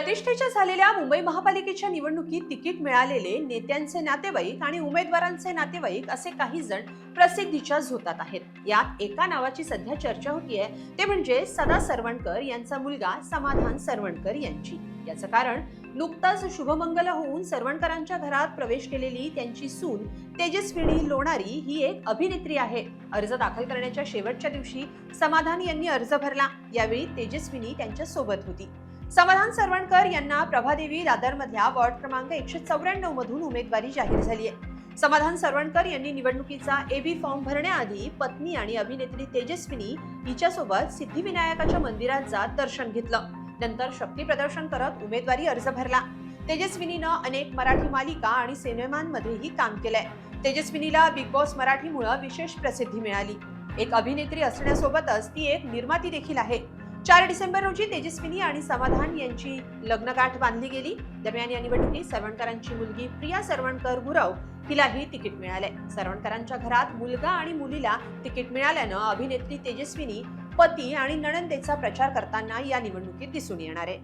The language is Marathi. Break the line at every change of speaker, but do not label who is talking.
प्रतिष्ठेच्या झालेल्या मुंबई महापालिकेच्या निवडणुकीत तिकीट मिळालेले नेत्यांचे नातेवाईक आणि उमेदवारांचे नातेवाईक असे काही जण प्रसिद्धीच्या झोतात आहेत. यात एका नावाची सध्या चर्चा होतीये. ते म्हणजे सदा सरवणकर यांचा मुलगा समाधान सरवणकर यांची. याचं कारण नुकताच शुभमंगल होऊन सरवणकरांच्या घरात प्रवेश केलेली त्यांची सून तेजस्विनी लोणारी ही एक अभिनेत्री आहे. अर्ज दाखल करण्याच्या शेवटच्या दिवशी समाधान यांनी अर्ज भरला. यावेळी तेजस्विनी त्यांच्यासोबत होती. समाधान सरवणकर यांना प्रभादेवी दादरमधल्या वॉर्ड क्रमांक एकशे चौऱ्याण्णव मधून उमेदवारी जाहीर झाली आहे. समाधान सरवणकर यांनी निवडणुकीचा एबी फॉर्म भरण्याआधी पत्नी आणि अभिनेत्री तेजस्विनी हिच्यासोबत सिद्धिविनायकाच्या मंदिरात जात दर्शन घेतलं. नंतर शक्ती प्रदर्शन करत उमेदवारी अर्ज भरला. तेजस्विनीनं अनेक मराठी मालिका आणि सिनेमांमध्येही काम केलंय. तेजस्विनीला बिग बॉस मराठीमुळं विशेष प्रसिद्धी मिळाली. एक अभिनेत्री असण्यासोबतच ती एक निर्माती देखील आहे. चार डिसेंबर रोजी तेजस्विनी आणि समाधान यांची लग्नगाठ बांधली गेली. दरम्यान या निवडणुकीत सरवणकरांची मुलगी प्रिया सरवणकर गुरव हिलाही तिकीट मिळाले. सरवणकरांच्या घरात मुलगा आणि मुलीला तिकीट मिळाल्यानं अभिनेत्री तेजस्विनी पती आणि नणंदेचा प्रचार करताना या निवडणुकीत दिसून येणार आहे.